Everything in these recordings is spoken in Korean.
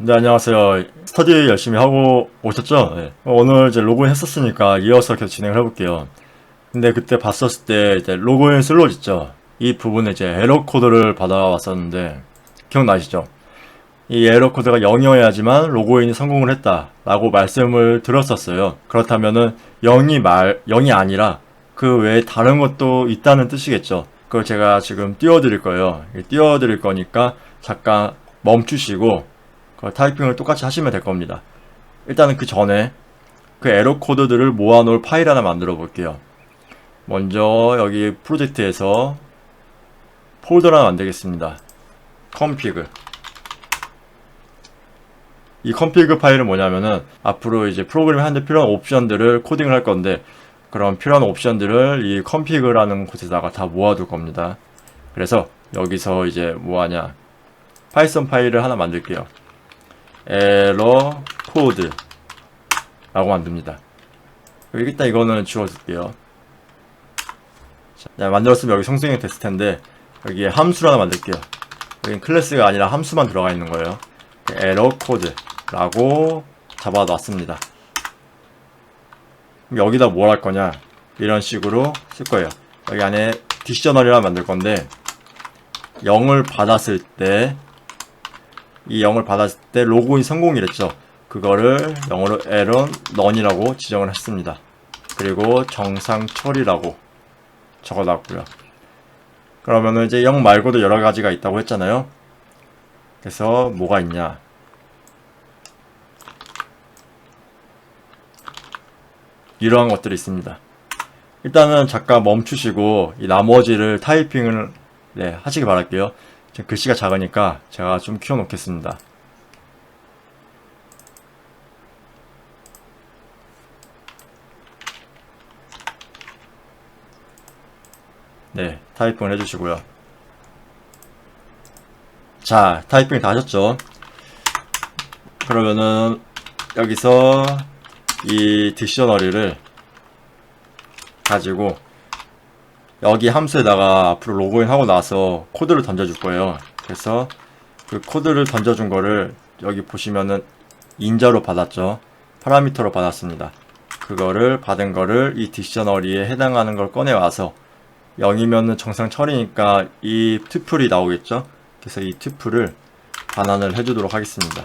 네, 안녕하세요. 스터디 열심히 하고 오셨죠? 네. 오늘 이제 로그인 했었으니까 이어서 계속 진행을 해볼게요. 근데 그때 봤었을 때 이제 로그인 슬롯 있죠? 이 부분에 이제 에러 코드를 받아왔었는데, 기억나시죠? 이 에러 코드가 0이어야지만 로그인이 성공을 했다라고 말씀을 드렸었어요. 그렇다면은 0이 말, 0이 아니라 그 외에 다른 것도 있다는 뜻이겠죠. 그걸 제가 지금 띄워드릴 거예요. 띄워드릴 거니까 잠깐 멈추시고 그 타이핑을 똑같이 하시면 될 겁니다. 일단은 그 전에 그 에러 코드들을 모아놓을 파일 하나 만들어 볼게요. 먼저 여기 프로젝트에서 폴더 하나 만들겠습니다. 컴피그. 이 컴피그 파일은 뭐냐면은 앞으로 이제 프로그램 하는데 필요한 옵션들을 코딩을 할 건데 그런 필요한 옵션들을 이 컴피그라는 곳에다가 다 모아둘 겁니다. 그래서 여기서 이제 뭐하냐 파이썬 파일을 하나 만들게요. 에러 코드 라고 만듭니다. 일단 이거는 지워줄게요. 자, 네, 만들었으면 여기 성승이 됐을 텐데 여기에 함수를 하나 만들게요. 여기 클래스가 아니라 함수만 들어가 있는 거예요. 에러 코드라고 잡아놨습니다. 그럼 여기다 뭘 할 거냐? 이런 식으로 쓸 거예요. 여기 안에 딕셔너리라 만들 건데 0을 받았을 때 이 0을 받았을 때 로그인 성공이랬죠. 그거를 영어로 에런 넌이라고 지정을 했습니다. 그리고 정상 처리라고 적어놨고요. 그러면은 이제 0 말고도 여러 가지가 있다고 했잖아요. 그래서 뭐가 있냐? 이러한 것들이 있습니다. 일단은 잠깐 멈추시고 이 나머지를 타이핑을 네, 하시기 바랄게요. 글씨가 작으니까 제가 좀 키워 놓겠습니다. 네, 타이핑을 해주시고요. 자, 타이핑 다 하셨죠? 그러면은 여기서 이 딕셔너리를 가지고 여기 함수에다가 앞으로 로그인 하고 나서 코드를 던져줄 거예요. 그래서 그 코드를 던져준 거를 여기 보시면은 인자로 받았죠. 파라미터로 받았습니다. 그거를 받은 거를 이 딕셔너리에 해당하는 걸 꺼내 와서 0이면은 정상 처리니까 이 투플이 나오겠죠. 그래서 이 투플을 반환을 해주도록 하겠습니다.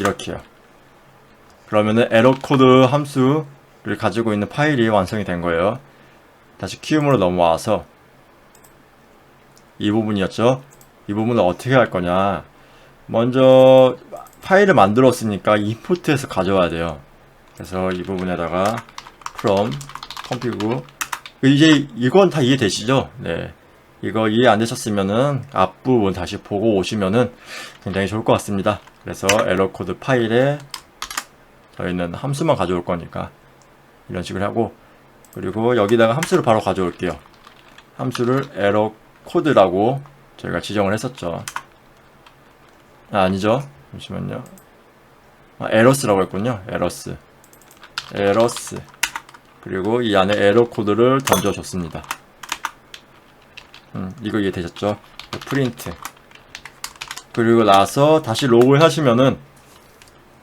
이렇게요. 그러면은 에러 코드 함수를 가지고 있는 파일이 완성이 된 거예요. 다시 키움으로 넘어와서 이 부분이었죠. 이 부분을 어떻게 할 거냐. 먼저 파일을 만들었으니까 임포트해서 가져와야 돼요. 그래서 이 부분에다가 from config 이제 이건 다 이해되시죠? 네. 이거 이해 안 되셨으면은 앞부분 다시 보고 오시면은 굉장히 좋을 것 같습니다. 그래서 에러 코드 파일에 저희는 함수만 가져올 거니까 이런 식으로 하고 그리고 여기다가 함수를 바로 가져올게요. 함수를 에러 코드라고 저희가 지정을 했었죠. 아, 아니죠. 잠시만요. 아, 에러스라고 했군요. 에러스. 에러스. 그리고 이 안에 에러 코드를 던져줬습니다. 음, 이거 이해되셨죠? 프린트. 그리고 나서 다시 로그인 하시면은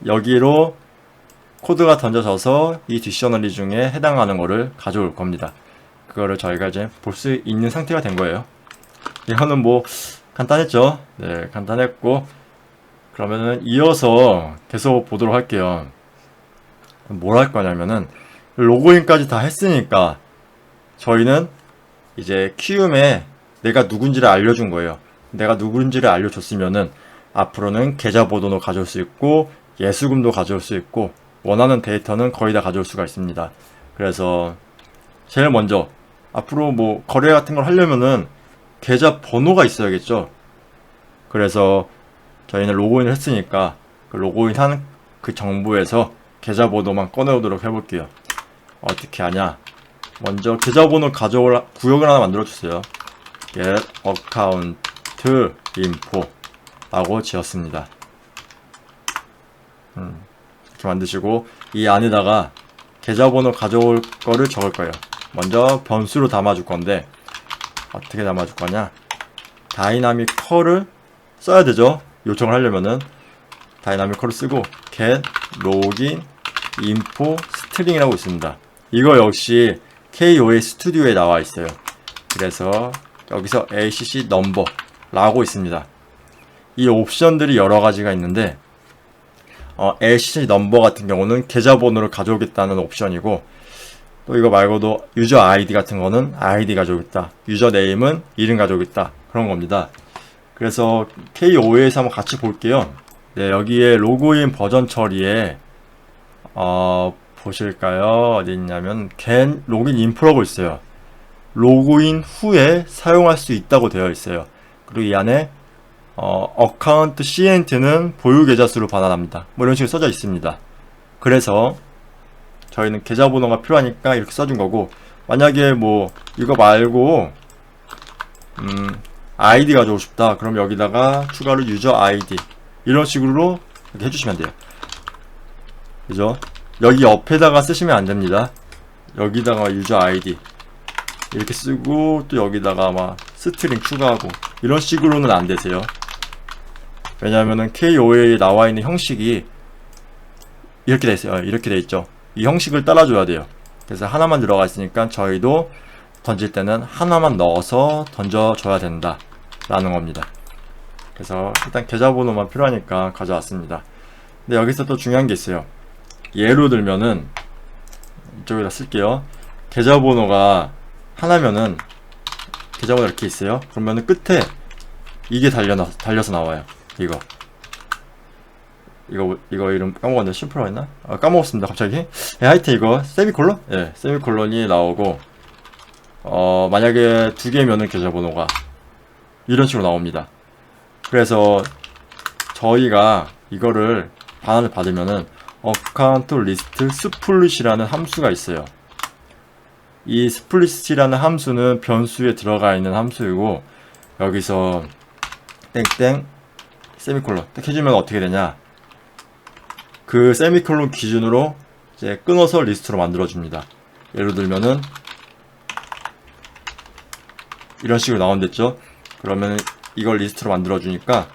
여기로 코드가 던져져서 이 딕셔너리 중에 해당하는 거를 가져올 겁니다. 그거를 저희가 이제 볼 수 있는 상태가 된 거예요. 이거는 뭐 간단했죠? 네, 간단했고 그러면은 이어서 계속 보도록 할게요. 뭘 할 거냐면은 로그인까지 다 했으니까 저희는 이제 키움에 내가 누군지를 알려준 거예요. 내가 누군지를 알려줬으면은 앞으로는 계좌번호도 가져올 수 있고 예수금도 가져올 수 있고 원하는 데이터는 거의 다 가져올 수가 있습니다. 그래서 제일 먼저 앞으로 뭐 거래 같은 걸 하려면은 계좌 번호가 있어야겠죠. 그래서 저희는 로그인을 했으니까 그 로그인한 그 정보에서 계좌 번호만 꺼내오도록 해볼게요. 어떻게 하냐? 먼저 계좌번호 가져올 구역을 하나 만들어 주세요. get account info 라고 지었습니다. 음, 이렇게 만드시고 이 안에다가 계좌번호 가져올 거를 적을 거예요. 먼저 변수로 담아줄 건데 어떻게 담아줄 거냐? 다이나믹 컬을 써야 되죠. 요청을 하려면은 다이나믹 컬을 쓰고 get login info string이라고 있습니다. 이거 역시 KOA 스튜디오에 나와 있어요. 그래서 여기서 ACC number라고 있습니다. 이 옵션들이 여러 가지가 있는데 어, ACC number 같은 경우는 계좌번호를 가져오겠다는 옵션이고 또 이거 말고도 유저 아이디 같은 거는 아이디 가져오겠다. 유저 네임은 이름 가져오겠다. 그런 겁니다. 그래서 KOA에서 한번 같이 볼게요. 네, 여기에 로그인 버전 처리에 어, 보실까요? 어디 있냐면 get 로그인 인프라고 있어요. 로그인 후에 사용할 수 있다고 되어 있어요. 그리고 이 안에 어, 어카운트 CNT는 보유 계좌 수로 반환합니다. 뭐 이런 식으로 써져 있습니다. 그래서 저희는 계좌번호가 필요하니까 이렇게 써준 거고 만약에 뭐 이거 말고 음, 아이디 가져오고 싶다. 그럼 여기다가 추가로 유저 아이디 이런 식으로 이렇게 해주시면 돼요. 그죠? 여기 옆에다가 쓰시면 안 됩니다. 여기다가 유저 아이디 이렇게 쓰고 또 여기다가 막 스트링 추가하고 이런 식으로는 안 되세요. 왜냐하면은 KOA에 나와 있는 형식이 이렇게 돼 있어요. 이렇게 돼 있죠. 이 형식을 따라줘야 돼요. 그래서 하나만 들어가 있으니까 저희도 던질 때는 하나만 넣어서 던져줘야 된다. 라는 겁니다. 그래서 일단 계좌번호만 필요하니까 가져왔습니다. 근데 여기서 또 중요한 게 있어요. 예로 들면은 이쪽에다 쓸게요. 계좌번호가 하나면은 계좌번호 이렇게 있어요. 그러면은 끝에 이게 달려 달려서 나와요. 이거 이거 이거 이름 까먹었는데 심플로 했나? 아, 까먹었습니다. 갑자기. 예, 하여튼 이거 세미콜론? 예, 세미콜론이 나오고 어 만약에 두 개면은 계좌번호가 이런 식으로 나옵니다. 그래서 저희가 이거를 반환을 받으면은 어카운트 리스트 스플릿이라는 함수가 있어요. 이 스플릿이라는 함수는 변수에 들어가 있는 함수이고 여기서 땡땡 세미콜론 딱 해주면 어떻게 되냐 그 세미콜론 기준으로 이제 끊어서 리스트로 만들어 줍니다. 예를 들면은 이런 식으로 나온댔죠. 그러면 이걸 리스트로 만들어 주니까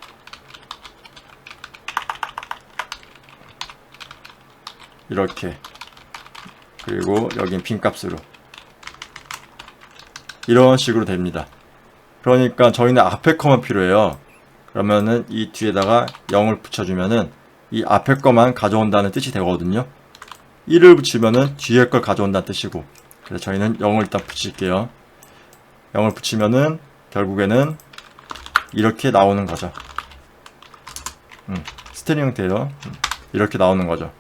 이렇게 그리고 여긴 빈값으로 이런 식으로 됩니다. 그러니까 저희는 앞에 거만 필요해요. 그러면은 이 뒤에다가 0을 붙여주면은 이 앞에 거만 가져온다는 뜻이 되거든요. 1을 붙이면은 뒤에 걸 가져온다는 뜻이고 그래서 저희는 0을 일단 붙일게요. 0을 붙이면은 결국에는 이렇게 나오는 거죠. 음, 스트링 형태로 음, 이렇게 나오는 거죠.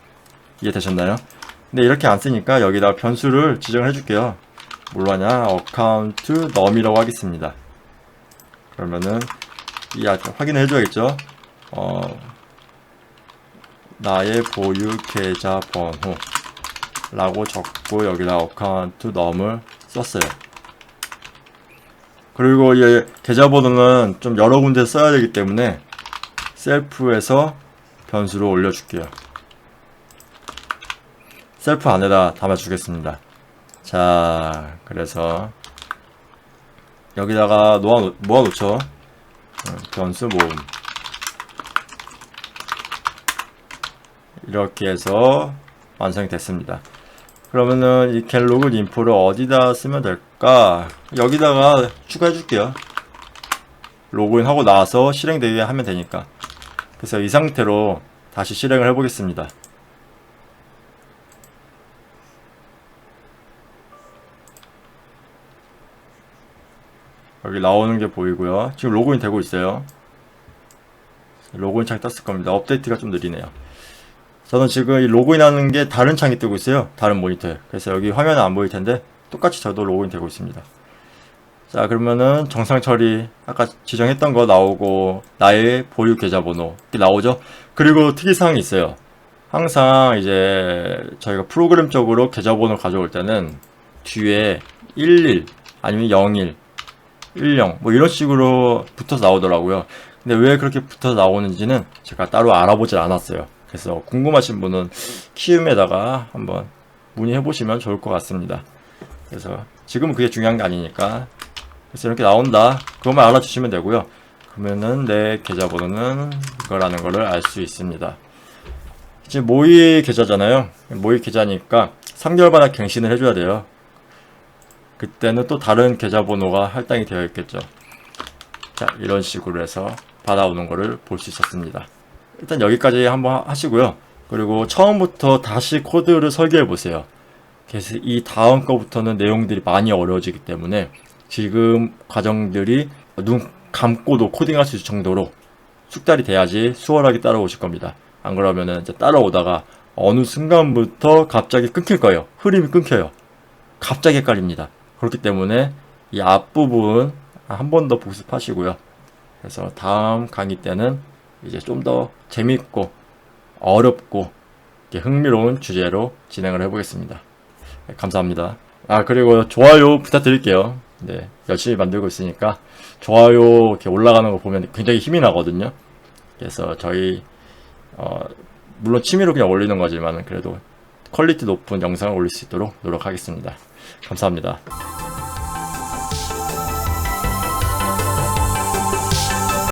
이해되셨나요? 근데 이렇게 안 쓰니까 여기다 변수를 지정을 해줄게요. 뭘로 하냐? 어카운트 num이라고 하겠습니다. 그러면은 이 아- 확인을 해줘야겠죠. 어, 나의 보유 계좌 번호라고 적고 여기다 어카운트 num을 썼어요. 그리고 이 계좌 번호는 좀 여러 군데 써야 되기 때문에 셀프에서 변수를 올려줄게요. 셀프 안에다 담아주겠습니다. 자, 그래서 여기다가 놓아, 모아놓죠. 어, 변수 모음. 이렇게 해서 완성이 됐습니다. 그러면은 이 갤로그 인포를 어디다 쓰면 될까? 여기다가 추가해 줄게요. 로그인 하고 나서 실행되게 하면 되니까. 그래서 이 상태로 다시 실행을 해 보겠습니다. 여기 나오는 게 보이고요. 지금 로그인 되고 있어요. 로그인 창이 떴을 겁니다. 업데이트가 좀 느리네요. 저는 지금 이 로그인 하는 게 다른 창이 뜨고 있어요. 다른 모니터에. 그래서 여기 화면은 안 보일 텐데 똑같이 저도 로그인 되고 있습니다. 자 그러면은 정상 처리 아까 지정했던 거 나오고 나의 보유 계좌번호 나오죠. 그리고 특이사항이 있어요. 항상 이제 저희가 프로그램적으로 계좌번호 가져올 때는 뒤에 11 아니면 01 10 뭐 이런 식으로 붙어서 나오더라고요. 근데 왜 그렇게 붙어서 나오는지는 제가 따로 알아보질 않았어요. 그래서 궁금하신 분은 키움에다가 한번 문의해 보시면 좋을 것 같습니다. 그래서 지금은 그게 중요한 게 아니니까 그래서 이렇게 나온다. 그것만 알아주시면 되고요. 그러면은 내 계좌번호는 이거라는 거를 알 수 있습니다. 이제 모의 계좌잖아요. 모의 계좌니까 3개월마다 갱신을 해줘야 돼요. 그때는 또 다른 계좌번호가 할당이 되어 있겠죠. 자, 이런 식으로 해서 받아오는 거를 볼 수 있었습니다. 일단 여기까지 한번 하- 하시고요. 그리고 처음부터 다시 코드를 설계해 보세요. 그래서 이 다음 거부터는 내용들이 많이 어려워지기 때문에 지금 과정들이 눈 감고도 코딩할 수 있을 정도로 숙달이 돼야지 수월하게 따라오실 겁니다. 안 그러면은 이제 따라오다가 어느 순간부터 갑자기 끊길 거예요. 흐름이 끊겨요. 갑자기 헷갈립니다. 그렇기 때문에 이 앞부분 한 번 더 복습하시고요. 그래서 다음 강의 때는 이제 좀 더 재밌고 어렵고 흥미로운 주제로 진행을 해보겠습니다. 네, 감사합니다. 아 그리고 좋아요 부탁드릴게요. 네 열심히 만들고 있으니까 좋아요 이렇게 올라가는 거 보면 굉장히 힘이 나거든요. 그래서 저희 어, 물론 취미로 그냥 올리는 거지만 그래도 퀄리티 높은 영상을 올릴 수 있도록 노력하겠습니다. 감사합니다.